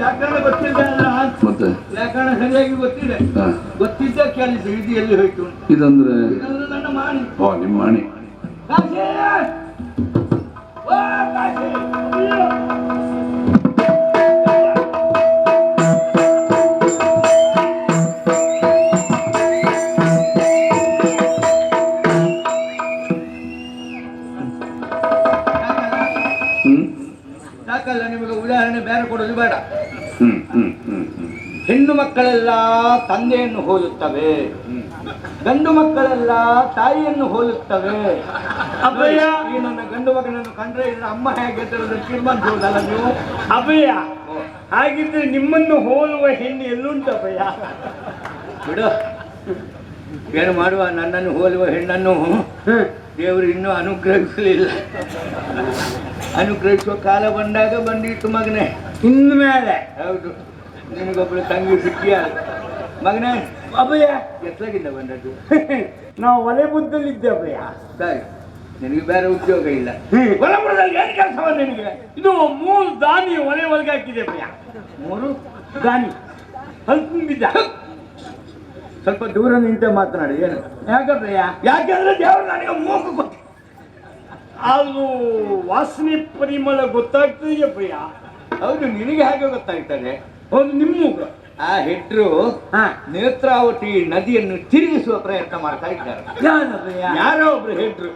ವ್ಯಾಕರಣ ಗೊತ್ತಿಲ್ಲ ಮತ್ತೆ? ವ್ಯಾಕರಣ ಸರಿಯಾಗಿ ಗೊತ್ತಿದೆ ಹಾ. ಗೊತ್ತಿದ್ದ ಕೇಳಿದ್ದು ಇದು ಎಲ್ಲಿ ಹೋಯ್ತು. ಇದಂದ್ರೆ? ಇದೊಂದು ನನ್ನ ಮಾಣಿ. ಓ ನಿಮ್ಮ ಮಣಿ. ಸಾಕಲ್ಲ ನಿಮಗೆ ಉದಾಹರಣೆ ಬೇರೆ ಕೊಡೋದು ಬೇಡ. ಹೆಣ್ಣು ಮಕ್ಕಳೆಲ್ಲ ತಂದೆಯನ್ನು ಹೋಲುತ್ತವೆ. ಗಂಡು ಮಕ್ಕಳೆಲ್ಲ ತಾಯಿಯನ್ನು ಹೋಲುತ್ತವೆ. ಅಭಯ. ಈ ನನ್ನ ಗಂಡು ಮಗನನ್ನು ಕಂಡ್ರೆ ಇದ್ರ ಅಮ್ಮ ಹೇಗೆ ಅಂತ ತೀರ್ಮಾನಿಸುವುದಲ್ಲ ನೀವು? ಅಭಯ. ಹಾಗಿದ್ರೆ ನಿಮ್ಮನ್ನು ಹೋಲುವ ಹೆಣ್ಣು ಎಲ್ಲುಂಟು ಅಭಯ? ಬಿಡು. ಏನು ಮಾಡುವ ನನ್ನನ್ನು ಹೋಲುವ ಹೆಣ್ಣನ್ನು ದೇವರು ಇನ್ನೂ ಅನುಗ್ರಹಿಸಲಿಲ್ಲ. ಅನುಗ್ರಹಿಸುವ ಕಾಲ ಬಂದಾಗ ಬಂದಿತ್ತು ಮಗನೇ. ಮೇಲೆ. ಹೌದು. ನಿನಗೊಬ್ಬಳು ತಂಗಿ ಸಿಕ್ಕಿಯ? ಮಗನೇ ಅಭಯ! ಎತ್ತಲಾಗಿಂದ ಬಂದದ್ದು? ನಾವು ಒಲೆ ಬುದ್ಧಲ್ಲಿದ್ದೆ ಅಭಯ. ಸರಿ ನಿನಗೆ ಬೇರೆ ಉದ್ಯೋಗ ಇಲ್ಲ. ಹೊಲಪುರದಲ್ಲಿ ಏನು ಕೆಲಸ ನಿನಗೆ? ಇದು ಮೂರು ದಾನಿ ಒಲೆ ಒಳಗೆ ಹಾಕಿದೆ ಅಭಯ. ಮೂರು? ದಾನಿ. ಅಲ್ಲಿ ಬಿದ್ದ ಸ್ವಲ್ಪ ದೂರ ನಿಂತೆ ಮಾತನಾಡಿ ಏನು? ಯಾಕಭಯ ಯಾಕೆಂದ್ರೆ ದೇವರು ನನಗೆ ಮೂಗು ಗೊತ್ತ ಅದು ವಾಸನೆ ಪರಿಮಳ ಗೊತ್ತಾಗ್ತದೆ ಅಭಯ. ಹೌದು ನಿನಗೆ ಹೇಗೆ ಗೊತ್ತಾಗ್ತದೆ ಹೌದು ನಿಮ್ಮ ಆ ಹೆಟ್ರು ನೇತ್ರಾವತಿ ನದಿಯನ್ನು ತಿರುಗಿಸುವ ಪ್ರಯತ್ನ ಮಾಡ್ತಾ ಇದ್ದಾರೆ. ಯಾರೋ ಒಬ್ರು ಹೆಟ್ರು.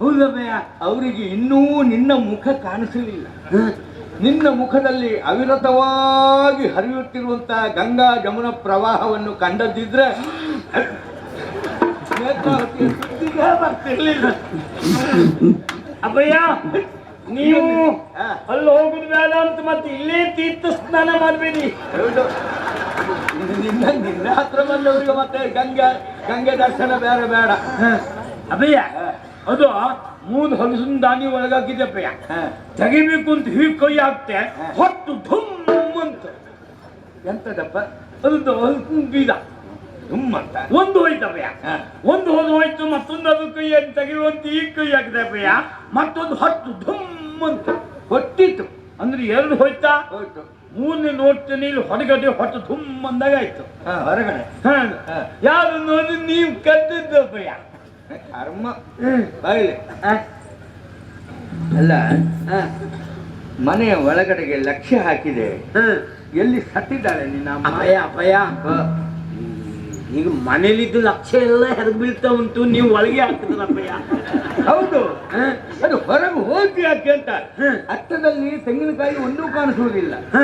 ಹೌದಮ್ಮಯ್ಯ ಅವರಿಗೆ ಇನ್ನೂ ನಿನ್ನ ಮುಖ ಕಾಣಿಸಲಿಲ್ಲ. ನಿನ್ನ ಮುಖದಲ್ಲಿ ಅವಿರತವಾಗಿ ಹರಿಯುತ್ತಿರುವಂತಹ ಗಂಗಾ ಜಮುನ ಪ್ರವಾಹವನ್ನು ಕಂಡದಿದ್ರೆ ನೇತ್ರಾವತಿಯ ಬರ್ತಿರ್ಲಿಲ್ಲ. ಅಭಯ ನೀವು. ಅಲ್ಲಿ ಹೋಗುದು ಬೇಡ ಅಂತ ಮತ್ತೆ ಇಲ್ಲೇ ತೀರ್ಥ ಸ್ನಾನ ಮಾಡ್ಬೇಡಿ. ನಿನ್ನ ನಿನ್ನ ಹತ್ರ ಬಂದವ್ರಿಗೆ ಮತ್ತೆ ಗಂಗೆ ಗಂಗೆ ದರ್ಶನ ಬೇರೆ ಬೇಡ. ಅಭಯ ಅದು ಮೂರು ಹೊಲಸಿನ ದಾನಿ ಒಳಗಾಕಿದ್ದಪ್ಪಯ್ಯ. ತೆಗಿಬೇಕು ಅಂತ ಹೀಗೆ ಕೈ ಹಾಕ್ತೆ ಹೊಟ್ಟು ಧುಮ್ ಅಂತ. ಎಂತದಪ್ಪ? ಅದು ಹೊಲಸಿನ ಬೀಜ ಧುಮ್ ಅಂತ. ಒಂದು ಹೋಯ್ತು ಅಭಯ. ಒಂದು ಹೋದ್ ಹೋಯ್ತು ಮತ್ತೊಂದು ಅದು ಕೈಯನ್ನು ತೆಗೆಯುವಂತ ಈ ಕೈ ಹಾಕಿದೆ ಅಭಯ. ಮತ್ತೊಂದು ಹೊತ್ತು ಧುಮ್ ಅಂತ ಹೊಟ್ಟಿತ್ತು. ಅಂದ್ರೆ ಎರಡು ಹೋಯ್ತಾ? ಹೋಯ್ತು. ಮೂರನೇ ನೋಡ್ತೀನಿ ಇಲ್ಲಿ ಹೊರಗಡೆ ಹೊಟ್ಟು ಧುಮ್ ಅಂದಾಗ ಆಯ್ತು. ಹೊರಗಡೆ. ಯಾರು ನೋಡಿ ನೀವು ಕದ್ದಿದ್ದು ಭಯ ಕರ್ಮ? ಅಲ್ಲ. ಮನೆಯ ಒಳಗಡೆಗೆ ಲಕ್ಷ್ಯ ಹಾಕಿದೆ. ಎಲ್ಲಿ ಸತ್ತಿದ್ದಾಳೆ ನಿನ್ನ ಅಪಯ ಅಪಯ. ಈಗ ಮನೇಲಿದ್ದು ಲಕ್ಷ ಎಲ್ಲ ಹೆರಗ್ ಬೀಳ್ತಾ ಉಂಟು ನೀವು ಒಳಗೆ ಹಾಕಿದ್ರ ಅಭಯ ಹೌದು. ಹ? ಅದು ಹೊರಗೆ ಹೋಗಿ ಯಾಕೆ ಅಂತ? ಅತ್ತದಲ್ಲಿ ತೆಂಗಿನಕಾಯಿ ಒಂದೂ ಕಾಣಿಸುವುದಿಲ್ಲ. ಹ.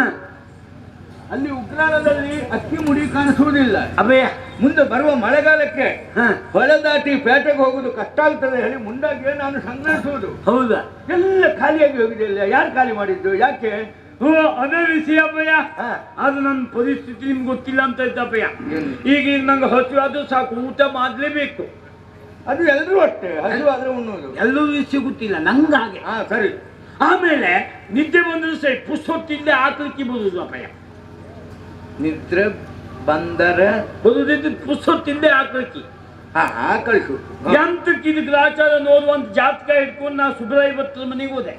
ಅಲ್ಲಿ ಉಗ್ರಾಣದಲ್ಲಿ ಅಕ್ಕಿ ಮುಡಿ ಕಾಣಿಸುವುದಿಲ್ಲ. ಅಭಯ ಮುಂದೆ ಬರುವ ಮಳೆಗಾಲಕ್ಕೆ ಹೊಲದಾಟಿ ಹೊಳೆ ದಾಟಿ ಪೇಟೆಗೆ ಹೋಗುದು ಕಷ್ಟ ಆಗ್ತದೆ ಹೇಳಿ ಮುಂದಾಗಿ ನಾನು ಸಂಗ್ರಹಿಸುವುದು. ಹೌದಾ? ಎಲ್ಲ ಖಾಲಿಯಾಗಿ ಹೋಗಿದೆ ಇಲ್ಲ ಯಾರು ಖಾಲಿ ಮಾಡಿದ್ದು? ಯಾಕೆ? ಅದೇ ವಿಷಯ ಅಪ್ಪಯ್ಯ. ಅದು ನನ್ನ ಪರಿಸ್ಥಿತಿ ನಿಮ್ಗೆ ಗೊತ್ತಿಲ್ಲ ಅಂತ ಇದ್ದ ಅಭಯ ಏನು? ಈಗ ನಂಗೆ ಹಸು ಅದು ಸಾಕು ಊಟ ಮಾಡಲೇಬೇಕು. ಅದು ಎಲ್ಲರೂ ಅಷ್ಟೇ ಹಸಿವು ಆದ್ರೆ ಉಣ್ಣೋದು ಎಲ್ಲರೂ ವಿಷಯ ಗೊತ್ತಿಲ್ಲ ನಂಗೆ ಹಾಗೆ. ಹಾ ಸರಿ. ಆಮೇಲೆ ನಿದ್ದೆ ಬಂದರೂ ಸರಿ ತಿಂದೆ ಆಕಲಿಕ್ಕೆ ಬರುದು ಅಪ್ಪಯ್ಯ. ನಿದ್ರೆ ಬಂದರೆ? ಬರುದಿದ್ದು ಪುಸ್ತೊತ್ತಿಂದ ಆಕಲಿಕ್ಕೆ ಹಾ ಆ ಕಳಿಸು ಎಂತಕ್ಕೆ ಇದು ಗ್ರಾಚಾರ ನೋಡುವಂತ ಜಾತಕ ಇಟ್ಕೊಂಡು ನಾ ಸುಬ್ರಾಯಿ ಭಟ್ರ ಮನೆಗೆ ಹೋದೆ.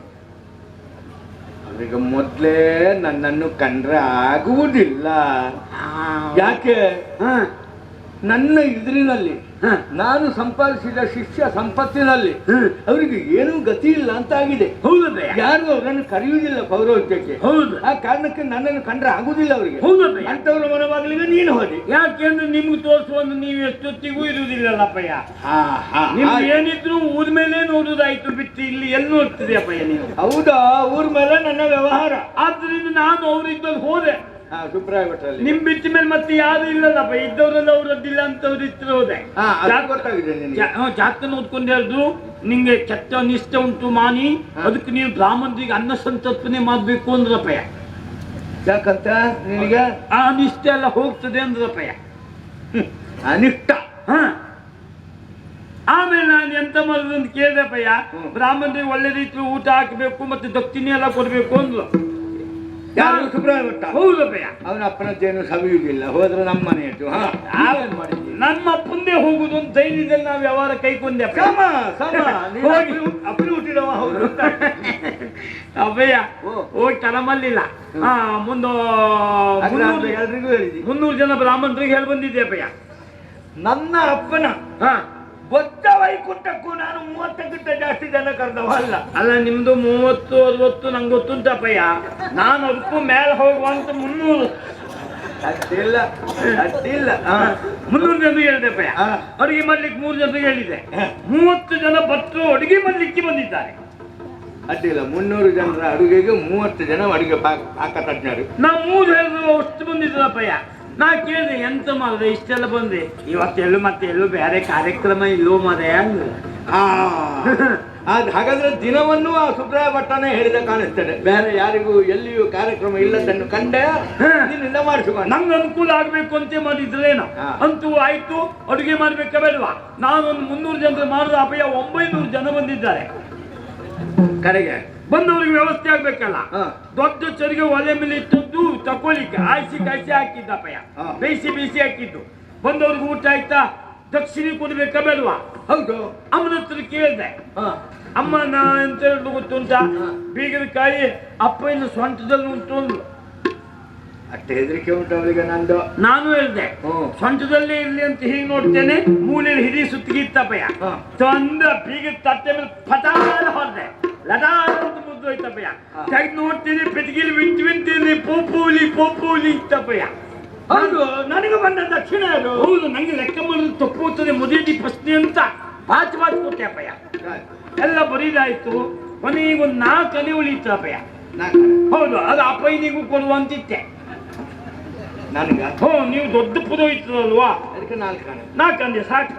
ಅವರಿಗೆ ಮೊದಲೇ ನನ್ನನ್ನು ಕಂಡ್ರೆ ಆಗುವುದಿಲ್ಲ. ಯಾಕೆ? ಹ, ನನ್ನ ಇದರಿನಲ್ಲಿ ನಾನು ಸಂಪಾದಿಸಿದ ಶಿಷ್ಯ ಸಂಪತ್ತಿನಲ್ಲಿ ಅವರಿಗೆ ಏನೂ ಗತಿ ಇಲ್ಲ ಅಂತ ಆಗಿದೆ ಹೌದು ಅಭಯ ಯಾರು ಅವರನ್ನು ಕರೆಯುವುದಿಲ್ಲ ಪೌರೋಹಿತ್ಯಕ್ಕೆ. ಹೌದು. ಆ ಕಾರಣಕ್ಕೆ ನನ್ನನ್ನು ಕಂಡ್ರೆ ಆಗುದಿಲ್ಲ ಅವರಿಗೆ. ಹೌದು ಅಭಯ ಅಂತವರ ಮನವಾಗಲಿಗೆ ನೀನು ಹೋದಿ. ಯಾಕೆಂದ್ರೆ ನಿಮ್ಗೆ ತೋರಿಸುವಂತ ನೀವು ಎಷ್ಟೊತ್ತಿಗೂ ಇರುವುದಿಲ್ಲಲ್ಲ ಅಪ್ಪಯ್ಯ? ಹಾ ಹಾ ನಿಮ್ಗೆ ಏನಿದ್ರು ಊರ್ ಮೇಲೆ ನೋಡುದಾಯ್ತು ಬಿಟ್ಟು ಇಲ್ಲಿ ಎಲ್ಲಿ ನೋಡ್ತಿದೆ ಅಪ್ಪಯ್ಯ ನೀವು? ಹೌದಾ? ಊರ್ ಮೇಲೆ ನನ್ನ ವ್ಯವಹಾರ. ಆದ್ರಿಂದ ನಾನು ಅವರಿದ್ದಲ್ಲಿ ಹೋದೆ. ಸುಬ್ರಾಯ ನಿಮ್ ಬಿಟ್ಟ ಮೇಲೆ ಮತ್ತೆ ಯಾರು ಇಲ್ಲಲ್ಲಪ್ಪ ಇದ್ದವರೆಲ್ಲ ಅವ್ರದ್ದಿಲ್ಲ ಅಂತವ್ರು ಇತ್ತು ಹೋದೆ ಗೊತ್ತಾಗಿದೆ ನಿನ್ಗೆ ಜಾತಕ ಓದ್ಕೊಂಡು ಹೇಳಿದ್ರು ನಿಂಗೆ ಕೆಟ್ಟ ನಿಷ್ಠೆ ಉಂಟು ಮಾನಿ ಅದಕ್ಕೆ ನೀವು ಬ್ರಾಹ್ಮಣರಿಗೆ ಅನ್ನ ಸಂತರ್ಪಣೆ ಮಾಡ್ಬೇಕು ಅಂದ್ರಪ್ಪಯ್ಯ ಯಾಕಂತ ನಿನಗೆ? ಆ ನಿಷ್ಠೆ ಎಲ್ಲ ಹೋಗ್ತದೆ ಅಂದ್ರಪ್ಪಯ್ಯ ಅನಿಷ್ಟ. ಹ. ಆಮೇಲೆ ನಾನು ಎಂತ ಮಾಡುದು ಅಂತ ಕೇಳಿದೆಪ್ಪಯ್ಯ ಹ್ಮ್. ಬ್ರಾಹ್ಮಣರಿಗೆ ಒಳ್ಳೆ ರೀತಿ ಊಟ ಹಾಕಬೇಕು ಮತ್ತೆ ದಕ್ಷಿಣೆ ಎಲ್ಲ ಕೊಡ್ಬೇಕು ಅಂದ್ರು. ಯಾರು ಸುಬ್ರಾಯ ಭಟ್ಟ ಹೌದಪ್ಪಯ್ಯ ಅವನ ಅಪ್ಪನದ್ದೇನು ಸವಿಯುವುದಿಲ್ಲ ಹೋದ್ರೆ ನಮ್ಮ ಮನೆ ಇಟ್ಟು ಹಾ? ನಾವೇನ್ ಮಾಡಿದ್ವಿ? ನಮ್ಮ ಅಪ್ಪಂದೇ ಹೋಗುದು ಅಂತ ಧೈರ್ಯದಲ್ಲಿ ನಾವು ವ್ಯವಹಾರ ಕೈಕೊಂಡೆ. ಸಮ ಸಮ. ಹೋಗಿ. ಅಪ್ಪನ ಅಪ್ಪಿ ಹುಟ್ಟಿದವ ಹೌದು ಓ. ಹೋಗಿ ತರಮಲ್ಲಿಲ್ಲ ಹಾ ಮುಂದ ಎಲ್ರಿಗೂ ಹೇಳಿದಿ. ಮುನ್ನೂರು ಜನ ಬ್ರಾಹ್ಮಣರಿಗೆ ಹೇಳಿ ಬಂದಿದ್ದೆ ಅಪ್ಪಯ್ಯ ನನ್ನ ಅಪ್ಪನ ಹಾ. ಬೊದ್ದ ವೈಕುಂಠಕ್ಕೂ ನಾನು ಮೂವತ್ತಕ್ಕಿಂತ ಜಾಸ್ತಿ ಜನ ಕರೆದವ ಅಲ್ಲ. ಅಲ್ಲ ನಿಮ್ದು ಮೂವತ್ತು ಅರವತ್ತು ನಂಗೆ ಗೊತ್ತುಂಟಪ್ಪಯ್ಯ. ನಾನು ಅದಕ್ಕೂ ಮೇಲೆ ಹೋಗುವಂತ ಮುನ್ನೂರು. ಅಷ್ಟಿಲ್ಲ ಅಷ್ಟಿಲ್ಲ. ಮುನ್ನೂರು ಜನರಿಗೆ ಹೇಳಿದೆ ಅಪ್ಪಯ್ಯ ಅಡುಗೆ ಮಾಡ್ಲಿಕ್ಕೆ ಮೂರು ಜನರಿಗೆ ಹೇಳಿದೆ. ಮೂವತ್ತು ಜನ ಭಟ್ರು ಅಡುಗೆ ಮಾಡ್ಲಿಕ್ಕೆ ಬಂದಿದ್ದಾರೆ. ಅಡ್ಡಿಲ್ಲ ಮುನ್ನೂರು ಜನರ ಅಡುಗೆಗೆ ಮೂವತ್ತು ಜನ ಅಡುಗೆ ಪಾಕ ಪಾಕ ತಜ್ಞರು ನಾವು ಮೂರು ಹೇಳಿದ್ರು ಅಷ್ಟು ಬಂದಿದ್ದಪ್ಪಯ್ಯ ನಾ ಕೇಳಿದೆ ಎಂತ ಮಾಡಿದೆ ಇಷ್ಟೆಲ್ಲ ಬಂದೆ. ಇವತ್ತೆಲ್ಲ ಮತ್ತೆ ಎಲ್ಲೂ ಬೇರೆ ಕಾರ್ಯಕ್ರಮ ಇಲ್ಲೋ ಮಾದೆ ಅಂದ್ರು ಅದ್ ಹಾಗಾದ್ರೆ ದಿನವನ್ನು ಆ ಸುಬ್ರಾಯ ಭಟ್ಟನೇ ಹೇಳಿದ ಕಾಣಿಸ್ತದೆ. ಬೇರೆ ಯಾರಿಗೂ ಎಲ್ಲಿಯೂ ಕಾರ್ಯಕ್ರಮ ಇಲ್ಲದನ್ನು ಕಂಡೆ ನಿನ್ನಿಂದ ಮಾಡಿಸುವ. ನಂಗೆ ಅನುಕೂಲ ಆಗ್ಬೇಕು ಅಂತ ಮಾಡಿದ್ರೇನ? ಅಂತೂ ಆಯ್ತು ಅಡುಗೆ ಮಾಡ್ಬೇಕಾ ಬೇಡವಾ ನಾನೊಂದು ಮುನ್ನೂರು ಜನರು ಮಾಡಿದ ಅಪಾಯ ಒಂಬೈನೂರು ಜನ ಬಂದಿದ್ದಾರೆ. ಕಡೆಗೆ. ಬಂದವರಿಗೆ ವ್ಯವಸ್ಥೆ ಆಗ್ಬೇಕಲ್ಲ. ದೊಡ್ಡ ಚರಿಗೆ ಒಲೆ ಮೇಲೆ ಇಟ್ಟದ್ದು ತಕೊಳ್ಳಿಕ್ಕೆ ಆಯ್ಸಿ ಕಾಯಿಸಿ ಹಾಕಿದ್ದಪ್ಪಯ್ಯ. ಬೇಯಿಸಿ ಬೇಯಿಸಿ ಹಾಕಿದ್ದು. ಬಂದವ್ರಿಗೆ ಊಟ ಆಯ್ತಾ? ದಕ್ಷಿಣ ಕೊಡ್ಬೇಕ ಬೇಡವಾ? ಹೌದು. ಅಮ್ಮನ ಹತ್ರ ಕೇಳಿದೆ. ಅಮ್ಮ ನಾ ಅಂತ ಹೇಳುದು ಗೊತ್ತುಂಟ ಬೀಗನಕಾಯಿ ಅಪ್ಪನ ಸ್ವಂಟದಲ್ಲಿ ಉಂಟು ಅಂದ್ರು ಅಷ್ಟೇ ಹೆದರಿಕೆ ಉಂಟು ಅವರಿಗೆ ನಂದು. ನಾನು ಹೇಳಿದೆ ಹ್ಮ್. ಸ್ವಂಟದಲ್ಲೇ ಇರ್ಲಿ ಅಂತ ಹೀಗೆ ನೋಡ್ತೇನೆ ಮೂಲೆಯಲ್ಲಿ ಹಿಡಿ ಸುತ್ತಿಗೆ ಇತ್ತಪ್ಪಯ್ಯ ಹಾ. ತಂದ ಬೀಗದ ತಟ್ಟೆ ಮೇಲೆ ಪಟಾಲ ಹೊರದೆ ಲಟಾಲ ಅಂತ ಮುದ್ದು ಹೋಯ್ತಪ್ಪಯ್ಯ ಹಾ. ತೆಗೆದು ನೋಡ್ತೀನಿ ಪೆಟ್ಟಿಗೆಲಿ ವಿಂಟ್ ವಿಂತೀನಿ ಪೂಪೂಲಿ ಪೂಪೂಲಿ ಇತ್ತಪ್ಪಯ್ಯ ಹೌದು. ನನಗೆ ಬಂದ ದಕ್ಷಿಣ ಅದು. ಹೌದು ನನಗೆ ಲೆಕ್ಕ ಮಾಡಿದ್ರೆ ತಪ್ಪು ಹೋಗ್ತದೆ ಮೊದಲನೇ ಪ್ರಶ್ನೆ ಅಂತ ಬಾಚ್ ಬಾಚ್ ಕೊಟ್ಟೆ ಅಪ್ಪಯ್ಯ. ಎಲ್ಲ ಬರೀದಾಯ್ತು. ಕೊನೆಗೊಂದು ನಾಲ್ಕು ಅಲೆ ಉಳಿತು ಅಪ್ಪಯ್ಯ. ಹೌದು ಅದು ಅಪ್ಪಯ್ಯನಿಗೂ ಕೊಡುವಂತಿತ್ತೆ ನನಗೆ? ಹೋ ನೀವು ದೊಡ್ಡ ಪುರೋಹಿತರಲ್ವಾ ಅದಕ್ಕೆ ನಾಲ್ಕು ನಾಲ್ಕು ನಾಲ್ಕಂದೆ ಸಾಕು.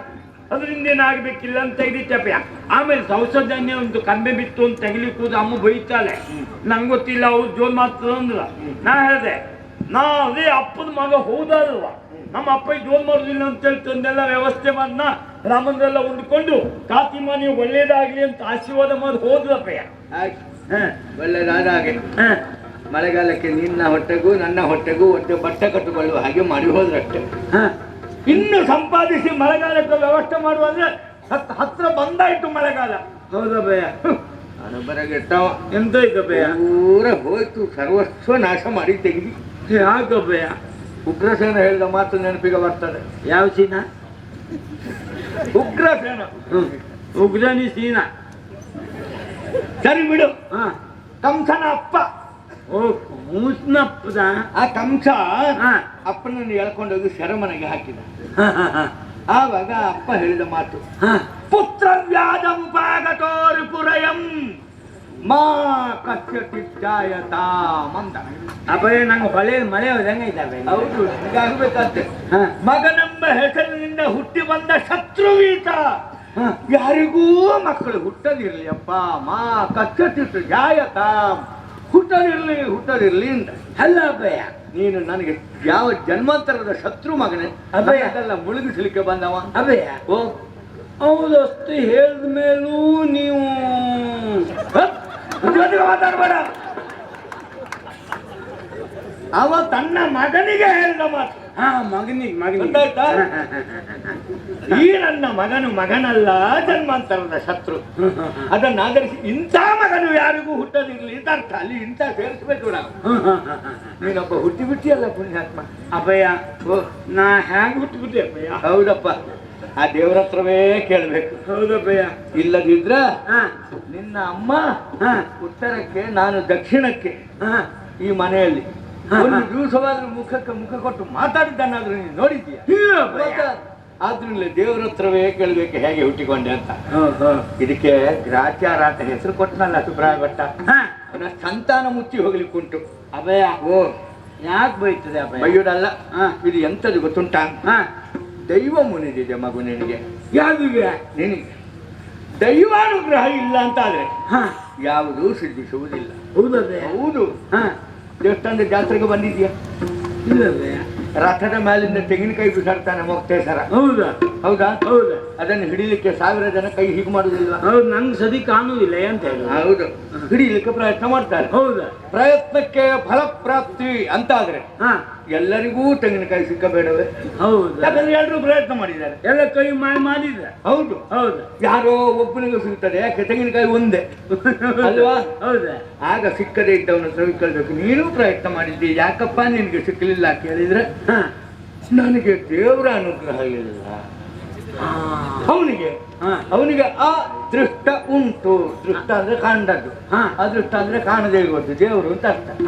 ಅದರಿಂದ ಏನಾಗಬೇಕಿಲ್ಲ ಅಂತ ತೆಗೆದಿಟ್ಟಪ್ಪ ಆಮೇಲೆ ಸೌಸಧಾನ್ಯ ಒಂದು ಕಂಬೆ ಬಿತ್ತು ಅಂತ ತೆಗಿಲಿಕ್ಕೆ ಅಮ್ಮ ಬೈತಾಳೆ. ನಂಗೆ ಗೊತ್ತಿಲ್ಲ ಅವ್ರು ಜೋನ್ ಮಾಡ್ತದ ಅಂದ್ರ ನಾ ಹೇಳಿದೆ ನಾ ಅದೇ ಅಪ್ಪನ ಮಗ ಹೌದಲ್ವಾ ನಮ್ಮ ಅಪ್ಪ ಜೋನ್ ಮಾಡೋದಿಲ್ಲ ಅಂತ ಹೇಳಿ ತಂದೆಲ್ಲ ವ್ಯವಸ್ಥೆ ಮಾಡ್ನ ರಾಮಂದ್ರೆಲ್ಲ ಉಂಡ್ಕೊಂಡು ಕಾತಿಮ ನೀವು ಒಳ್ಳೇದಾಗ್ಲಿ ಅಂತ ಆಶೀರ್ವಾದ ಮಾಡಿ ಹೋದ್ಲಪ್ಪ ಆಯ್ತು. ಹ, ಒಳ್ಳೆದಾದ ಹಾಗೆ. ಮಳೆಗಾಲಕ್ಕೆ ನಿನ್ನ ಹೊಟ್ಟೆಗೂ ನನ್ನ ಹೊಟ್ಟೆಗೂ ಒಟ್ಟೆ ಬಟ್ಟೆ ಕಟ್ಟಿಕೊಳ್ಳುವ ಹಾಗೆ ಮಾಡಿ ಹೋದ್ರಷ್ಟೇ. ಹ. ಇನ್ನು ಸಂಪಾದಿಸಿ ಮಳೆಗಾಲಕ್ಕೆ ವ್ಯವಸ್ಥೆ ಮಾಡುವಂದ್ರೆ ಹತ್ ಹತ್ರ ಬಂದಾಯ್ತು ಮಳೆಗಾಲ. ಹೌದಪ್ಪಯ್ಯ ನಾನು ಬರಗೆಟ್ಟವ. ಎಂತ ಭಯ? ಪೂರ ಹೋಯ್ತು ಸರ್ವಸ್ವ ನಾಶ ಮಾಡಿ ತೆಗೆದಿ. ಭಯ? ಉಗ್ರಸೇನ ಹೇಳಿದ ಮಾತು ನೆನಪಿಗೆ ಬರ್ತದೆ. ಯಾವ ಸೀನ? ಉಗ್ರಸೇನ. ಉಗ್ರನಿ ಸೀನ. ಸರಿ ಬಿಡು. ಹಾ. ಕಂಸನ ಅಪ್ಪ. ಓ ಮೂಸ್ನಪ್ಪದ ಆ ಕಂಸ. ಅಪ್ಪನನ್ನು ಹೇಳ್ಕೊಂಡೋಗಿ ಸೆರೆಮನೆಗೆ ಹಾಕಿದ. ಆವಾಗ ಅಪ್ಪ ಹೇಳಿದ ಮಾತು. ಪುತ್ರ ವ್ಯಾಜಂ ಪಾಗತೋರು ಪುರಯಂ ಮಾ ಕಚ್ಚತಿದ್ದಾಯತಾ ಮಂದ ಅಪ್ಪಯ್ಯ ನಂಗೆ ಹೊಳೆ ಮಳೆ ಹೋದಂಗೆ ಇದ್ದಾವೆ ಹೌದು ಹೀಗಾಗಬೇಕಂತೆ. ಮಗನೆಂಬ ಹೆಸರಿನಿಂದ ಹುಟ್ಟಿ ಬಂದ ಶತ್ರುವೀತ ಯಾರಿಗೂ ಮಕ್ಕಳು ಹುಟ್ಟದಿರ್ಲಿ ಅಪ್ಪ ಮಾ ಕಚ್ಚತಿತ್ತು ಜಾಯತ ಹುಟ್ಟದಿರ್ಲಿ ಹುಟ್ಟದಿರ್ಲಿ ಅಂತ. ಅಲ್ಲ ಅಭಯ. ನೀನು ನನಗೆ ಯಾವ ಜನ್ಮಾಂತರದ ಶತ್ರು ಮಗನೇ ಅಭಯ. ಅದೆಲ್ಲ ಮುಳುಗಿಸ್ಲಿಕ್ಕೆ ಬಂದವ? ಅಭಯ. ಓ. ಹೌದಷ್ಟು ಹೇಳಿದ ಮೇಲೂ ನೀವು ಮಾತಾಡಬೇಡ. ಅವ ತನ್ನ ಮಗನಿಗೆ ಹೇಳಿದ ಮಾತು. ಮಗನಿಗೆ ಗೊತ್ತಾಯ್ತಾ? ಈ ನನ್ನ ಮಗನು ಮಗನಲ್ಲ ಜನ್ಮಾಂತರದ ಶತ್ರು. ಅದನ್ನ ಆಧರಿಸಿ ಇಂಥ ಮಗನು ಯಾರಿಗೂ ಹುಟ್ಟದಿರ್ಲಿ ಅಂತ ಅರ್ಥ. ಅಲ್ಲಿ ಇಂಥ ಸೇರಿಸ್ಬೇಕು ನಾವು. ನೀನೊಬ್ಬ ಹುಟ್ಟಿ ಬಿಟ್ಟಿಯಲ್ಲ ಪುಣ್ಯಾತ್ಮ. ಅಭಯ ಓ ನಾ ಹ್ಯಾಂಗ್ ಹುಟ್ಟುಬಿಟ್ಟೆ ಅಭಯ ಹೌದಪ್ಪ. ಆ ದೇವ್ರ ಹತ್ರವೇ ಕೇಳ್ಬೇಕು. ಹೌದಪ್ಪಯ್ಯ. ಇಲ್ಲದಿದ್ರ ಹಾ. ನಿನ್ನ ಅಮ್ಮ ಹಾ. ಉತ್ತರಕ್ಕೆ ನಾನು ದಕ್ಷಿಣಕ್ಕೆ ಈ ಮನೆಯಲ್ಲಿ ಒಂದು. ದಿವಸವಾದ್ರೂ ಮುಖಕ್ಕೆ ಮುಖ ಕೊಟ್ಟು ಮಾತಾಡಿದ್ದನ್ನಾದ್ರೂ ನೀನು ನೋಡಿದ್ಯಾ. ಆದ್ರಿಂದ ದೇವ್ರ ಹತ್ರವೇ ಕೇಳ್ಬೇಕು ಹೇಗೆ ಹುಟ್ಟಿಕೊಂಡೆ ಅಂತ. ಇದಕ್ಕೆ ಗ್ರಾಚಾರ ಅಂತ ಹೆಸರು ಕೊಟ್ಟನಲ್ಲ ಸುಬ್ರಾಯ ಭಟ್ಟ? ಅವನ ಸಂತಾನ ಮುಚ್ಚಿ ಹೋಗ್ಲಿಕ್ಕುಂಟು ಅಭಯ. ಓ. ಯಾಕೆ ಬೈತದೆ ಅಭಯ? ಬೈಯೋದಲ್ಲ ಹಾ. ಇದು ಎಂತದು ಗೊತ್ತುಂಟ? ಹಾ. ದೈವ ಮುನಿದಿದೆ ಮಗು ನಿನಗೆ. ಯಾವುದು ನಿನಗೆ. ದೈವಾನುಗ್ರಹ ಇಲ್ಲ ಅಂತ ಆದ್ರೆ ಹಾ. ಯಾವುದೂ ಸಿದ್ಧಿಸುವುದಿಲ್ಲ. ಹೌದು ಹೌದು. ಹಾ. ದೇವಸ್ಥಾನದ ಜಾತ್ರೆಗೆ ಬಂದಿದ್ಯಾ ರಥದ ಮೇಲಿಂದ ತೆಂಗಿನಕಾಯಿ ಬಿಸಾಡ್ತಾನೆ ಸರ ಹೌದಾ? ಹೌದಾ? ಹೌದಾ? ಅದನ್ನು ಹಿಡಿಲಿಕ್ಕೆ ಸಾವಿರ ಜನ ಕೈ ಹೀಗೆ ಮಾಡುದಿಲ್ಲ ಹೌದು ನಂಗೆ ಸದಿ ಕಾಣುವುದಿಲ್ಲ ಅಂತ ಹೇಳಿ ಹೌದು. ಹಿಡಿಲಿಕ್ಕೆ ಪ್ರಯತ್ನ ಮಾಡ್ತಾರೆ. ಹೌದಾ. ಪ್ರಯತ್ನಕ್ಕೆ ಫಲಪ್ರಾಪ್ತಿ ಅಂತ ಆದ್ರೆ ಹ. ಎಲ್ಲರಿಗೂ ತೆಂಗಿನಕಾಯಿ ಸಿಕ್ಕಬೇಡವೇ. ಹೌದು. ಯಾಕಂದ್ರೆ ಎಲ್ಲರೂ ಪ್ರಯತ್ನ ಮಾಡಿದ್ದಾರೆ. ಎಲ್ಲ ಕೈ ಮಾಡಿ ಮಾಡಿದ ಹೌದು. ಹೌದು. ಯಾರೋ ಒಬ್ಬನಿಗೂ ಸಿಗ್ತದೆ ಯಾಕೆ ತೆಂಗಿನಕಾಯಿ ಒಂದೇ? ಅಲ್ವಾ? ಹೌದಾ. ಆಗ ಸಿಕ್ಕದೇ ಇದ್ದವನ ಕೇಳ್ಬೇಕು ನೀನು ಪ್ರಯತ್ನ ಮಾಡಿದ್ದಿ ಯಾಕಪ್ಪ ನಿನಗೆ ಸಿಕ್ಕಲಿಲ್ಲ ಕೇಳಿದ್ರೆ? ಹಾ. ನನಗೆ ದೇವರ ಅನುಗ್ರಹ ಇಲ್ಲ. ಅವನಿಗೆ ಅವನಿಗೆ ಆ ದೃಷ್ಟ ಉಂಟು. ದೃಷ್ಟ ಅಂದ್ರೆ ಕಾಣದ್ದು ಹಾ. ಅದೃಷ್ಟ ಅಂದ್ರೆ ಕಾಣದೇ ಇರುವುದು. ದೇವರು ಅಂತ ಅರ್ಥ.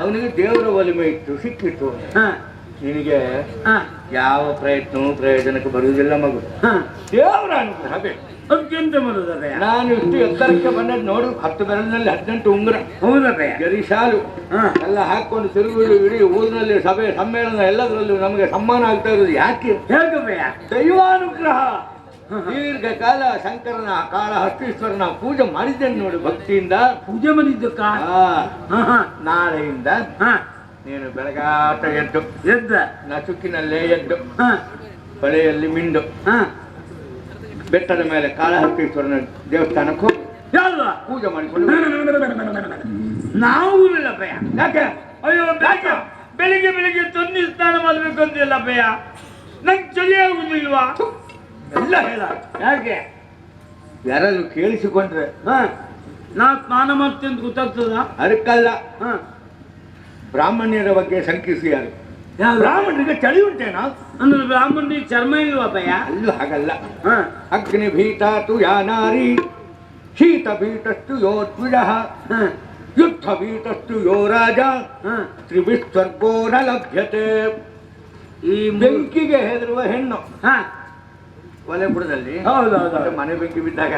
ಅವನಿಗೆ ದೇವರ ಒಲಿಮೆ ಇತ್ತು ಸಿಕ್ಕಿತ್ತು ಹಾ. ನಿನಗೆ ಹಾ. ಯಾವ ಪ್ರಯತ್ನವೂ ಪ್ರಯೋಜನಕ್ಕೆ ಬರುವುದಿಲ್ಲ ಮಗು. ಹಾ. ದೇವರ ಅನುಗ್ರಹ ಬೇಕು. ಎಂತ ಮಾಡೋದಯ್ಯ ನಾನು ಇಷ್ಟು ಎತ್ತರಕ್ಕೆ ಬಂದದ್ದು ನೋಡು. ಹತ್ತು ಬೆರಳಿನಲ್ಲಿ ಹದಿನೆಂಟು ಉಂಗುರ. ಹೌದೇ ಗರಿ ಹಾ. ಎಲ್ಲ ಹಾಕೊಂಡು ತಿರುಗುವುದು ಇಡೀ ಊರಿನಲ್ಲಿ ಸಭೆ ಸಮ್ಮೇಳನ ಎಲ್ಲದರಲ್ಲೂ ನಮಗೆ ಸಮ್ಮಾನ ಆಗ್ತಾ ಇರೋದು ಯಾಕೆ? ಹೇಗಯ್ಯ ದೈವಾನುಗ್ರಹ. ದೀರ್ಘಕಾಲ ಶಂಕರನ ಕಾಳ ಹಸ್ತೀಶ್ವರನ ಪೂಜೆ ಮಾಡಿದ್ದೇನೆ ನೋಡಿ ಭಕ್ತಿಯಿಂದ. ಪೂಜೆ ಮಾಡಿದ್ದಕ್ಕ? ಆ, ಹಾ ಹಾ. ನಾಳೆಯಿಂದ ಹಾ. ನೀನು ಬೆಳಗಾಟ ಎದ್ದು ಎದ್ದ? ನಸುಕಿನಲ್ಲೇ ಎದ್ದು ಹಾ. ಹೊಳೆಯಲ್ಲಿ ಮಿಂಡು ಹಾ. ಬೆಟ್ಟದ ಮೇಲೆ ಕಾಳಹಸ್ತೀಶ್ವರನ ದೇವಸ್ಥಾನಕ್ಕೆ ಹೋಗಿ ಪೂಜೆ ಮಾಡಿಕೊಂಡು. ನಾವು ಇಲ್ಲ ಭಯ. ಯಾಕೆ? ಅಯ್ಯೋ ಬೆಳಿಗ್ಗೆ ಬೆಳಿಗ್ಗೆ ತೊನ್ನಿ ಸ್ನಾನ ಮಾಡ್ಬೇಕು ಅಂತಿಲ್ಲ ಭಯ. ನಂಗೆ ಚಳಿ ಆಗುದಿಲ್ವಾ? ಎಲ್ಲ ಹೇಳ. ಯಾಕೆ ಯಾರಾದ್ರೂ ಕೇಳಿಸಿಕೊಂಡ್ರೆ. ಹಾ. ನಾ ಸ್ನಾನ ಮಾಡ್ತೀನಿ ಅಂತ ಗೊತ್ತಾಗ್ತದ? ಅದಕ್ಕಲ್ಲ. ಹಾ. ಬ್ರಾಹ್ಮಣ್ಯರ ಬಗ್ಗೆ ಶಂಕಿಸಿ ಯಾರು? ಬ್ರಾಹ್ಮಣರಿಗೆ ಚಳಿ ಉಂಟೇನಾ ಅಂದ್ರೆ ಬ್ರಾಹ್ಮಣರಿಗೆ ಚರ್ಮ ಇಲ್ವಾ ಭಯ? ಅಲ್ಲ ಹಾಗಲ್ಲ. ಹಾ. ಅಗ್ನಿ ಭೀತ ತು ಯಾ ನಾರಿ ಶೀತ ಭೀತಸ್ತು ಯೋ ದ್ವಿಜ ಯುದ್ಧ ಭೀತಸ್ತು ಯೋ ರಾಜ ತ್ರಿವಿಸ್ವರ್ಗೋ ನ ಲಭ್ಯತೆ. ಈ ಬೆಂಕಿಗೆ ಹೆದರುವ ಹೆಣ್ಣು. ಹಾ. ಒಲೆ ಬುಡದಲ್ಲಿ ಹೌದು ಹೌದು ಮನೆ ಬೆಂಕಿ ಬಿದ್ದಾಗ.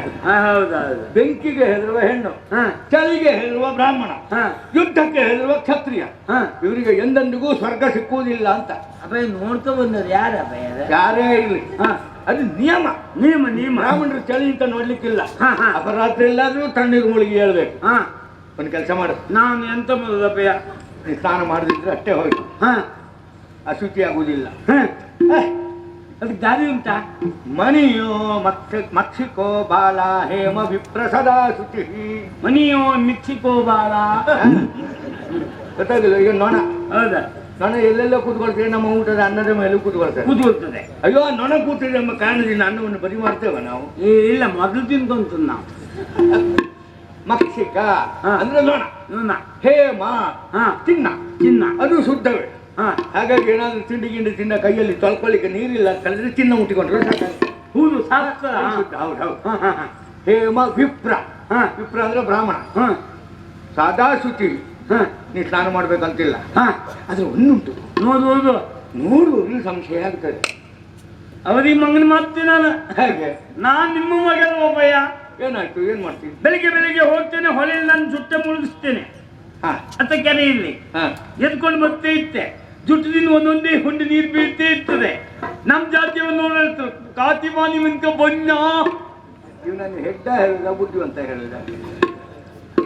ಹೌದು ಹೌದು. ಬೆಂಕಿಗೆ ಹೆದರುವ ಹೆಣ್ಣು ಹಾ. ಚಳಿಗೆ ಹೆದರುವ ಬ್ರಾಹ್ಮಣ ಹಾ. ಯುದ್ಧಕ್ಕೆ ಹೆದರುವ ಕ್ಷತ್ರಿಯ ಹಾ. ಇವರಿಗೆ ಎಂದೆಂದಿಗೂ ಸ್ವರ್ಗ ಸಿಕ್ಕುವುದಿಲ್ಲ ಅಂತ. ಅಭಯ ನೋಡ್ತಾ ಬಂದವ್ರು ಯಾರ ಅಭಯ? ಯಾರೇ ಇರಲಿ. ಹಾ. ಅದು ನಿಯಮ. ನಿಯಮ ನಿಯಮ. ಬ್ರಾಹ್ಮಣರು ಚಳಿ ಅಂತ ನೋಡ್ಲಿಕ್ಕಿಲ್ಲ. ಹಾ ಹಾ. ಅಪರಾತ್ರಿ ಎಲ್ಲಾದ್ರೂ ತಣ್ಣೀರು ಮುಳುಗಿ ಹೇಳ್ಬೇಕು. ಹಾ. ಒಂದು ಕೆಲಸ ಮಾಡು. ನಾನು ಎಂತ ಮಾಡೋದು ಅಭಯ? ನೀ ಸ್ನಾನ ಮಾಡದಿದ್ರೆ ಅಷ್ಟೇ ಹೋಯ್ತು ಹಾ. ಅಶುಚಿ ಆಗುವುದಿಲ್ಲ ಅದಕ್ಕೆ ದಾರಿ ಉಂಟಾ? ಮಣಿಯೋ ಮಕ್ಷ ಮಕ್ಷಿಕೋ ಬಾಲ ಹೇಮ ವಿಪ್ರಸದ ಸುತಿ ಮನಿಯೋ ಮಿಕ್ಸಿಕೋ ಬಾಲ. ಗೊತ್ತಾಗಿಲ್ಲ ಈಗ ನೊಣ. ಹೌದಾ? ನೊಣ ಎಲ್ಲೆಲ್ಲೋ ಕೂತ್ಕೊಳ್ತೇವೆ ನಮ್ಮ ಊಟದ ಅನ್ನದ ಮೇಲೆ ಕೂತ್ಕೊಳ್ತೇವೆ ಕೂತ್ಕೊಳ್ತದೆ. ಅಯ್ಯೋ ನೊಣ ಕೂತಿದೆ ಎಂಬ ಕಾರಣದಿಂದ ಅನ್ನವನ್ನು ಬರಿ ಮಾಡ್ತೇವೆ ನಾವು? ಏ, ಇಲ್ಲ ಮೊದಲು ತಿನ್ಕೊಂತ ನಾವು. ಮಕ್ಷಿಕ. ಅಂದ್ರೆ ನೊಣ. ಹೇಮಾ ಹೇಮ ಹಾ. ತಿನ್ನ ಚಿನ್ನ. ಅದು ಶುದ್ಧವೇ. ಹಾ ಹಾಗಾಗಿ ಏನಾದರೂ ತಿಂಡಿ ಗಿಂಡಿ ತಿನ್ನ ಕೈಯಲ್ಲಿ ತೊಳ್ಕೊಳ್ಳಿಕ್ಕೆ ನೀರಿಲ್ಲ ಅಂತ ಹೇಳಿದ್ರೆ ಚಿನ್ನ ಮುಟ್ಟಿಕೊಂಡ್ರೆ. ಹೌದು ಶುದ್ಧ, ಹೌದು ಹೌದು. ಹಾ ಹಾ ಹಾ. ಹೇಮ ವಿಪ್ರ. ಹಾ ವಿಪ್ರ ಅಂದ್ರೆ ಬ್ರಾಹ್ಮಣ. ಹಾ. ಸಾದಾ ಶುಚಿ ಹಾ ನೀ ಸ್ನಾನ ಮಾಡ್ಬೇಕಂತಿಲ್ಲ. ಹಾ. ಆದ್ರೆ ಒಂದುಂಟು. ನೋಡು ಹೌದು. ನೋಡುವಲ್ಲಿ ಸಂಶಯ ಆಗ್ತದೆ. ಅವಧಿ ಮಂಗನ ಮಾಡ್ತೀನಿ ನಾನು ಹಾಗೆ. ನಾನ್ ನಿಮ್ಮ ಮಗನ ಒಬ್ಬಯ್ಯ. ಏನಾಯ್ತು ಏನ್ ಮಾಡ್ತೀನಿ ಬೆಳಿಗ್ಗೆ ಬೆಳಿಗ್ಗೆ ಹೋಗ್ತೇನೆ ಹೊಳೆಯಲ್ಲಿ ನಾನು ಜುಟ್ಟೆ ಮುಳುಗಿಸ್ತೇನೆ. ಹಾ. ಅತ್ತ ಕೆರೆಯಲ್ಲಿ ಇಲ್ಲಿ. ಎದ್ಕೊಂಡು ಮತ್ತೆ ಇತ್ತೆ ಜುಟ್ಟಿನಿಂದ ಒಂದೊಂದೇ ಹುಂಡಿ ನೀರು ಬೀಳ್ತೇ ಇರ್ತದೆ. ನಮ್ ಜಾತಿಯನ್ನು ನೋಡಿರ್ತು ಕಾತಿಮಾನಿ ಮಿನ್ಕ ಬಣ್ಣ. ಇವನನ್ನು ನನ್ನ ಹೆಡ್ಡ ಹೇಳಿದ ಬುದ್ಧಿವಂತ ಹೇಳಿದ.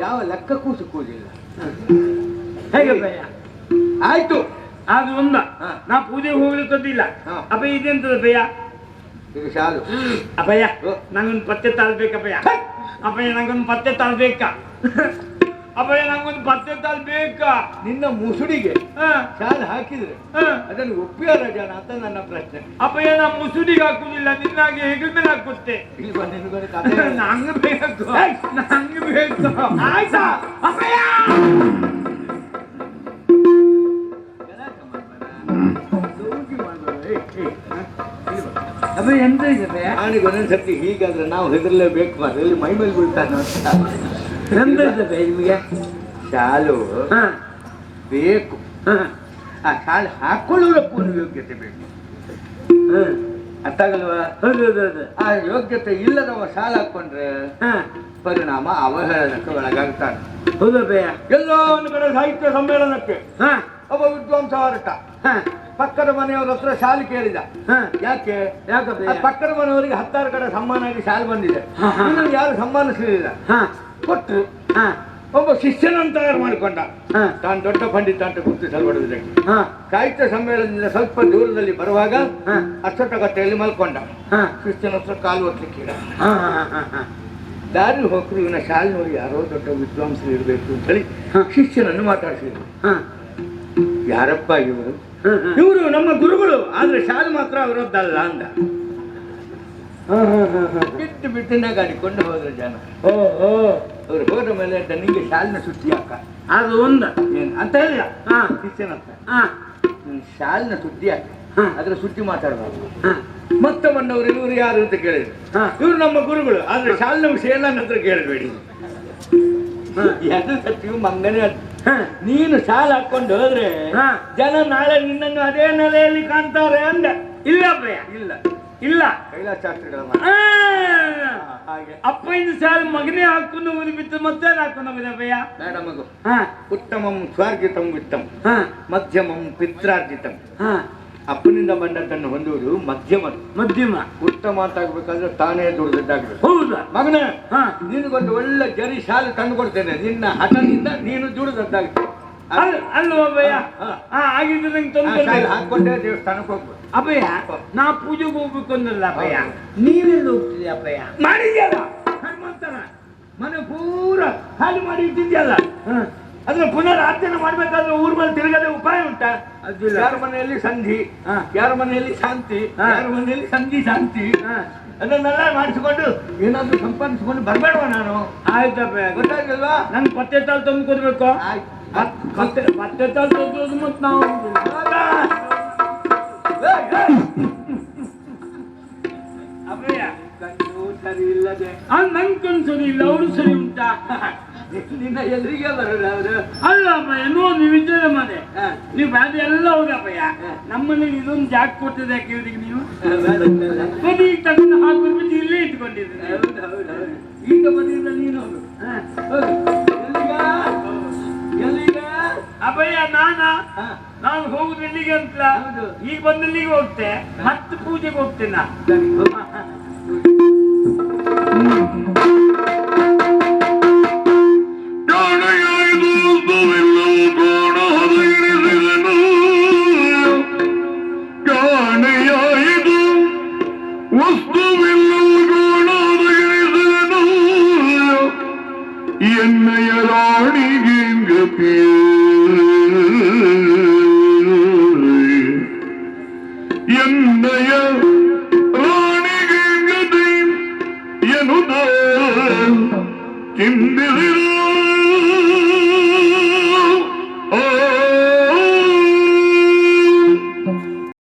ಯಾವ ಲೆಕ್ಕಕ್ಕೂ ಸಿಕ್ಕುವುದಿಲ್ಲ ಹೇಗೆ ಭಯ? ಆಯ್ತು. ಅದು ಒಂದ. ನಾ ಪೂಜೆಗೆ ಹೋಗ್ಲಿಕ್ಕದಿಲ್ಲ ಅಪ್ಪ ಇದೆಂತದ ಭಯ? ಶಾಲು. ಅಭಯ. ನಂಗೊಂದು ಪತ್ತೆ ತಾಳ್ಬೇಕಪ್ಪಯ್ಯ. ಅಪ್ಪಯ್ಯ ನಂಗೊಂದು ಪತ್ತೆ ತಾಳ್ಬೇಕ? ಅಭಯ ನಂಗೊಂದು ಪತ್ತೆ ತಾಳ್ಬೇಕಾ ನಿನ್ನ ಮುಸುಡಿಗೆ ಹಾ. ಶಾಲು ಹಾಕಿದ್ರೆ ಹಾ. ಅದನ್ನು ಒಪ್ಪಿಯಾರ ಜನ ಅಂತ ನನ್ನ ಪ್ರಶ್ನೆ. ಅಪ್ಪಯ್ಯ ನಾ ಮುಸುಡಿಗೆ ಹಾಕುದಿಲ್ಲ ನಿನ್ನಾಗೆ ಹೆಗಲ ಮೇಲೆ ಹಾಕುತ್ತೆ ಇಲ್ಲಿ ಬಂದು ನಿನಗೊಂದು ಕಥೆ. ನಂಗೆ ಬೇಕು. ನಂಗೆ ಬೇಕು. ಆಯ್ತಾ. ಅಭಯ ಎಂತ ಇದೆ ಅಭಯ ಒಂದೊಂದ್ಸರ್ತಿ ಹೀಗಾದ್ರೆ ನಾವು ಹೆದರ್ಲೇಬೇಕು ಅದರಲ್ಲಿ ಮೈ ಮೇಲೆ ಬೀಳ್ತಾನೆ ಅಂತ. ಎಂತ ನಿಮಗೆ? ಶಾಲು ಹಾ. ಬೇಕು. ಹಾ. ಆ ಶಾಲು ಹಾಕೊಳ್ಳೋದಕ್ಕೂ ಯೋಗ್ಯತೆ ಬೇಕು. ಹಾ. ಅರ್ಥ ಆಗಲ್ವಾ ಹೌದು ಹೌದು ಹೌದು. ಆ ಯೋಗ್ಯತೆ ಇಲ್ಲದವ ಶಾಲು ಹಾಕೊಂಡ್ರೆ ಪರಿಣಾಮ ಅವಹೇಳನಕ್ಕೆ ಒಳಗಾಗ್ತಾನೆ. ಹೌದು ಬೇಯ ಎಲ್ಲೋ ಒಂದು ಕಡೆ ಸಾಹಿತ್ಯ ಸಮ್ಮೇಳನಕ್ಕೆ ಹಾ. ಒಬ್ಬ ವಿದ್ವಾಂಸ ಹೊರಟ. ಹಾ. ಪಕ್ಕದ ಮನೆಯವರ ಹತ್ರ ಶಾಲು ಕೇಳಿದ. ಯಾಕೆ? ಯಾಕೆ ಪಕ್ಕದ ಮನೆಯವರಿಗೆ ಹತ್ತಾರು ಕಡೆ ಸಮ್ಮಾನ ಆಗಿ ಶಾಲು ಬಂದಿದೆ. ಯಾರು ಸಮ್ಮಾನಿಸಲಿಲ್ಲ. ಹಾ. ಒಬ್ಬ ಶಿಷ್ಯನನ್ನು ತಯಾರು ಮಾಡಿಕೊಂಡ. ತಾನು ದೊಡ್ಡ ಪಂಡಿತ ಅಂತ ಗುರುತಿಸಲ್ಪಡುವುದಕ್ಕೆ ಹಾ. ಸಾಹಿತ್ಯ ಸಮ್ಮೇಳನದಿಂದ ಸ್ವಲ್ಪ ದೂರದಲ್ಲಿ ಬರುವಾಗ ಹಾ. ಅಚ್ಚಟಗಟ್ಟೆಯಲ್ಲಿ ಮಲ್ಕೊಂಡ. ಹಾ. ಶಿಷ್ಯನ ಹತ್ರ ಕಾಲು ಒತ್ತಲಿಕ್ಕಿಡ ದಾರಿ ಹೋಗ್ರು ಇವನ ಶಾಲೆ ನೋಡಿ ಯಾರೋ ದೊಡ್ಡ ವಿದ್ವಾಂಸರು ಇರಬೇಕು ಅಂತ ಹೇಳಿ. ಶಿಷ್ಯನನ್ನು ಮಾತಾಡಿಸಿದ್ರು. ಹಾ. ಯಾರಪ್ಪ ಇವರು? ಇವರು ನಮ್ಮ ಗುರುಗಳು ಆದ್ರೆ ಶಾಲೆ ಮಾತ್ರ ಅವರದ್ದಲ್ಲ ಅಂದ. ಬಿಟ್ಟು ಬಿಟ್ಟಿನ ಗಾಡಿಕೊಂಡು ಹೋದ್ರು ಜನ. ಓ ಓ ಅವ್ರು ಹೋದ ಮೇಲೆ ನಿಂಗೆ ಶಾಲಿನ ಸುತ್ತಿ ಹಾಕ. ಅದು ಒಂದ. ಏನು ಅಂತ ಹೇಳಿಲ್ಲ ಹಾ. ಅಂತ ಹಾ. ಶಾಲಿನ ಸುದ್ದಿ ಹಾಕಿ. ಅದ್ರ ಸುದ್ದಿ ಮಾತಾಡಬಾರ್ದು. ಮತ್ತೆ ಬಂದವರು ಇವರು ಯಾರು ಅಂತ ಕೇಳಿದ್ರು. ಇವರು ನಮ್ಮ ಗುರುಗಳು. ಆದ್ರೆ ಶಾಲಿನ ವಿಷಯ ನನ್ನ ಹತ್ರ ಕೇಳಬೇಡಿ. ಎರಡು ಸತ್ಯವು ಮಂಗನೇ ಅದು. ನೀನು ಶಾಲೆ ಹಾಕೊಂಡು ಹೋದ್ರೆ. ಜನ ನಾಳೆ ನಿನ್ನನ್ನು ಅದೇ ನೆಲೆಯಲ್ಲಿ ಕಾಣ್ತಾರೆ ಅಂದ. ಇಲ್ಲ ಭಯ ಇಲ್ಲ. ಇಲ್ಲ. ಅಪ್ಪ ಸಾಲು ಸಾಲ ಮಗನೇ ಹಾಕೊಂಡು ಬಿಟ್ಟು ಮತ್ತೆ ಹಾಕೊಂಡು ಹೋಗಿದ ಭಯ ಬೇಡ ಮಗು. ಹಾ. ಉತ್ತಮಂ ಸ್ವಾರ್ಜಿತಂ ವಿತ್ತಂ. ಹಾ. ಮಧ್ಯಮಂ ಪಿತ್ರಾರ್ಜಿತಂ. ಹಾ. ಅಪ್ಪನಿಂದ ಬಂದದ್ದನ್ನು ಹೊಂದುವುದು ಮಧ್ಯಮ. ಮಧ್ಯಮ. ಉತ್ತಮ ಅಂತ ಆಗ್ಬೇಕಾದ್ರೆ ತಾನೇ ದುಡಿದದ್ದಾಗಬೇಕು ಹೌದು. ಮಗನೇ ಹಾ. ನಿನಗೊಂದು ಒಳ್ಳೆ ಜರಿ ಶಾಲೆ ತಂದು ಕೊಡ್ತೇನೆ. ನಿನ್ನ ಹಠದಿಂದ ನೀನು ದುಡಿದದ್ದಾಗುತ್ತೆ ಅಲ್ಲ. ಹಾ ಆಗಿದ್ರೆ ನಂಗೆ ಆ ಹಾಕೊಂಡೆ ದೇವಸ್ಥಾನಕ್ಕೆ ಹೋಗ್ಬೋದು ಅಭಯ ನಾ ಪೂಜೆಗೆ ಹೋಗ್ಬೇಕು ಅಂದ್ರಲ್ಲ ಹೌದು. ನೀವೆಲ್ಲ ಹೋಗ್ತಿದ್ಯಾ ಅಭಯ ಮಾಡಿದ್ಯಲ್ಲ? ಹನುಮಂತನ. ಮನೆ ಪೂರ ಹಾಲು ಮಾಡಿ ಇಟ್ಟಿದ್ಯಲ್ಲ. ಅದನ್ನ ಪುನರಾರ್ಚನೆ ಮಾಡ್ಬೇಕಾದ್ರೆ ಊರ್ ಮೇಲೆ ತಿರುಗದೆ ಉಪಾಯ ಉಂಟಾ. ಯಾರ ಮನೆಯಲ್ಲಿ ಸಂಧಿ? ಹಾ. ಯಾರ ಮನೆಯಲ್ಲಿ ಶಾಂತಿ. ಯಾರ ಮನೆಯಲ್ಲಿ ಸಂಧಿ ಶಾಂತಿ? ಹಾ. ಅದನ್ನೆಲ್ಲ ಮಾಡಿಸಿಕೊಂಡು ಏನಾದ್ರೂ ಸಂಪಾದಿಸಿಕೊಂಡು ಬರ್ಬೇಡವ ನಾನು? ಆಯ್ತಪ್ಪ ಗೊತ್ತಾಗಿಲ್ವಾ ನನ್ ಪತ್ತೆ ತಾಲ್ ತಂದು ಕೊಡ್ಬೇಕು. ಆಯ್ತು. ತಾಲ್ ತಂದು ಮತ್ತೆ ನಾವು ಅಪ್ಪಯ್ಯ ಸರಿ ಇಲ್ಲದೆ ಕಣ್ ಸರಿ ಇಲ್ಲ ಅವರು ಸರಿ ಉಂಟಾ ನಿನ್ನ ಎದುರಿಗೆ ಬರೋದು ಅವರು? ಅಲ್ಲ ಅಭಯ ನೋಡಿ ವಿಚಾರ ಮನೆ ನೀವ್ ಅದು ಎಲ್ಲ ಹೋಗಪ್ಪಯ್ಯ ಅಭಯ. ನಮ್ಮನೇಲಿ ಇದೊಂದು ಜಾಗ ಕೊಟ್ಟಿದೆ ಯಾಕೆ ಇವ್ರಿಗೆ ನೀವು ಬರೀ ತಂದು ಹಾಕ್ಬಿಟ್ಟು ಇಲ್ಲೇ ಇಟ್ಕೊಂಡಿದ್ದೀನಿ. ಹೌದು, ಹೌದು. ಈಗ ಬಂದಿದ್ದ ನೀನು. ಹೌದು. ಹೋಗು. ಎಲ್ಲಿಗ? ಅಭಯ ನಾನ? ನಾನು ಹೋಗುದು ಎಲ್ಲಿಗೆ ಅಂತ ಈಗ ಬಂದು ಇಲ್ಲಿಗೆ ಹೋಗ್ತೆ. ಹತ್ತು ಪೂಜೆಗೆ ಹೋಗ್ತೇನೆ